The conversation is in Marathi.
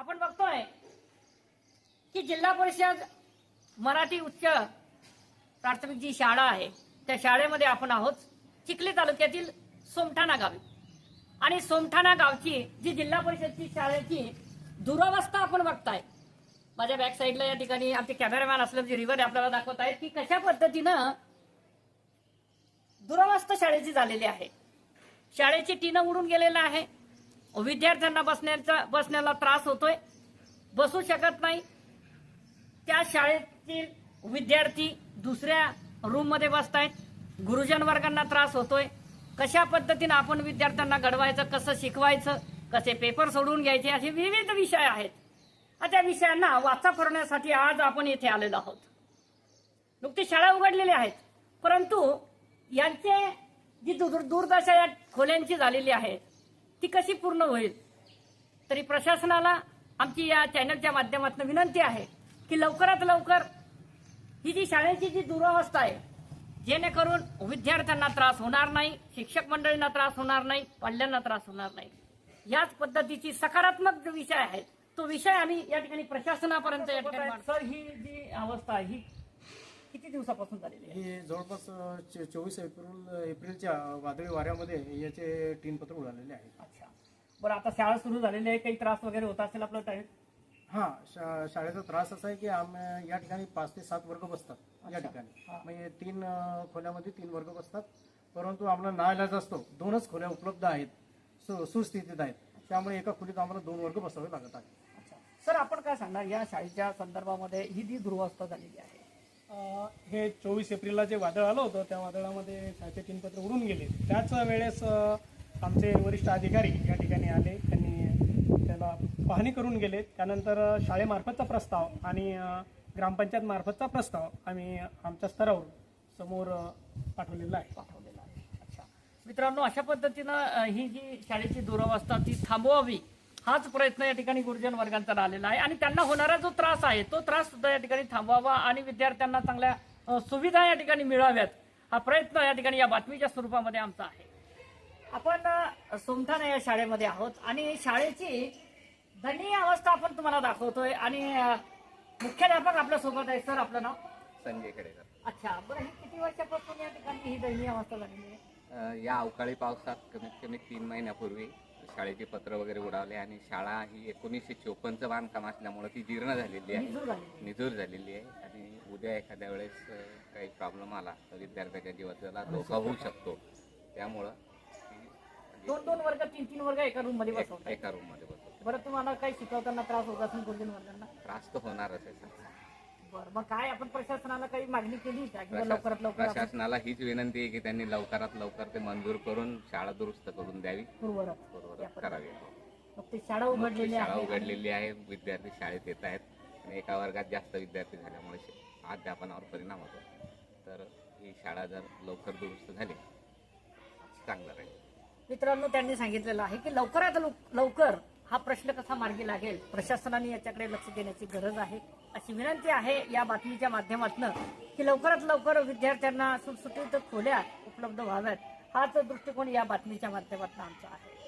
आपण बघतोय की जिल्हा परिषद मराठी उच्च प्राथमिक जी शाळा आहे त्या शाळेमध्ये आपण आहोत चिखली तालुक्यातील सोमठाणा गावी. आणि सोमठाणा गावची जी जिल्हा परिषदची शाळेची दुरावस्था आपण बघताय. माझ्या बॅक साईडला या ठिकाणी आमचे कॅमेरामॅन असलं जे रिव्हर आपल्याला दाखवत आहेत की कशा पद्धतीनं दुरावस्था शाळेची झालेली आहे. शाळेची टीनं उडून गेलेलं आहे. विद्यार्थ्यांना बसण्याचा बसण्याला त्रास होतोय. बसू शकत नाही. त्या शाळेतील विद्यार्थी दुसऱ्या रूममध्ये बसतायत. गुरुजन वर्गांना त्रास होतोय. कशा पद्धतीनं आपण विद्यार्थ्यांना घडवायचं कसं शिकवायचं कसे पेपर सोडवून घ्यायचे असे विविध विषय आहेत. त्या विषयांना वाचा फरण्यासाठी आज आपण येथे आलेलो आहोत. नुकती शाळा उघडलेल्या आहेत. परंतु यांचे जी दूर- दुर्दशा या खोल्यांची झालेली आहे ती कशी पूर्ण होईल? तरी प्रशासनाला आमची या चॅनलच्या माध्यमातून विनंती आहे की लवकरात लवकर ही जी शाळेची जी दुरावस्था आहे जेणेकरून विद्यार्थ्यांना त्रास होणार नाही शिक्षक मंडळींना त्रास होणार नाही पाल्यांना त्रास होणार नाही. याच पद्धतीची सकारात्मक जो विषय आहे तो विषय आम्ही या ठिकाणी प्रशासनापर्यंत या ठिकाणी सर ही जी अवस्था आहे ही किती दिवसापासून झालेली आहे? ही जवळपास चे- चोवीस एप्रिल एप्रिलच्या वादळी वाऱ्यामध्ये याचे तीन पत्र उडालेले आहेत. अच्छा. बरं आता शाळा सुरू झालेली आहे काही त्रास वगैरे होत असेल आपलं टाइम हा शा- शाळेचा त्रास असा आहे की आम्ही या ठिकाणी पाच ते सात वर्ग बसतात या ठिकाणी. हा. म्हणजे तीन अ, खोल्यामध्ये तीन वर्ग बसतात परंतु आम्हाला नाईलाज असतो दोनच खोल्या उपलब्ध आहेत सु- सुस्थितीत आहेत. त्यामुळे एका खोलीत आम्हाला दोन वर्ग बसावे लागत आहेत. अच्छा. सर आपण काय सांगणार या शाळेच्या संदर्भामध्ये ही जी दुर्वस्था झालेली आहे हे चोवीस एप्रिलला जे वादळ आलं होतं त्या वादळामध्ये शाळेचे तीन पत्र उडून गेले. त्याच वेळेस आमचे वरिष्ठ अधिकारी या ठिकाणी आले. त्यांनी त्याला पाहणी करून गेले. त्यानंतर शाळेमार्फतचा प्रस्ताव आणि ग्रामपंचायत मार्फतचा प्रस्ताव आम्ही आमच्या स्तरावर समोर पाठवलेला आहे. पाठवलेला आहे. अच्छा. मित्रांनो अशा पद्धतीनं ही जी शाळेची दुरावस्था ती थांबवावी हाच प्रयत्न या ठिकाणी गुरुजन वर्गांचा राहिलेला आहे. आणि त्यांना होणारा जो त्रास आहे तो त्रास सुद्धा या ठिकाणी थांबवावा आणि विद्यार्थ्यांना चांगल्या सुविधा या ठिकाणी मिळाव्यात हा प्रयत्न या ठिकाणी या बातमीच्या स्वरूपामध्ये आमचा आहे. आपण सोमठाणा या शाळेमध्ये आहोत आणि शाळेची दयनीय अवस्था आपण तुम्हाला दाखवतोय आणि मुख्याध्यापक आपल्यासोबत आहे. सर आपलं नाव? संजय खेडेकर. अच्छा बरं ही किती वर्षापासून या ठिकाणी ही दयनीय अवस्था झालेली आहे? या अवकाळी पावसात कमीत कमी तीन महिन्यापूर्वी शाळेचे पत्र वगैरे उडावले आणि शाळा ही एकोणीसशे चोपन्नचं बांधकाम असल्यामुळं ती जीर्ण झालेली आहे. निजूर झालेली आहे. आणि उद्या एखाद्या वेळेस काही प्रॉब्लेम आला तर विद्यार्थ्याच्या जीवाला धोका होऊ शकतो. त्यामुळं ती दोन दोन वर्ग तीन तीन वर्ग एका रूममध्ये एक- बसवताय एका रूममध्ये बसवतो बरं तुम्हाला काही शिकवताना त्रास होत असेल दोन तीन वर्गांना? त्रास तर होणारच आहे सर. बरं मग काय आपण प्रशासनाला काही मागणी केली का? किंवा प्रशा- लवकरात लवकर आपण प्रशासनाला हीच विनंती आहे की त्यांनी लवकरात लवकर ते मंजूर करून शाळा दुरुस्त करून द्यावी. पूर्वरत या बरोबर पद्धतीने. करावी. मग ते शाळा उघडलेली शाळा आहे. उघडलेली आहे. विद्यार्थी शाळेत येत आहेत. आणि एका वर्गात जास्त विद्यार्थी झाल्यामुळे शे- अध्यापनावर परिणाम होतो. तर ही शाळा जर लवकर दुरुस्त झाली चांगलं राहील. मित्रांनो त्यांनी सांगितलेलं आहे की लवकरात लव- लवकर हा प्रश्न कसा मार्गी लागेल? प्रशासनाने याच्याकडे लक्ष देण्याची गरज आहे. अशी विनंती आहे या बातमीच्या माध्यमातून की लवकरात लवकर विद्यार्थ्यांना सुटसुटीत खोल्या उपलब्ध व्हाव्यात. हाच दृष्टिकोन या बातमीच्या माध्यमातून आमचा आहे.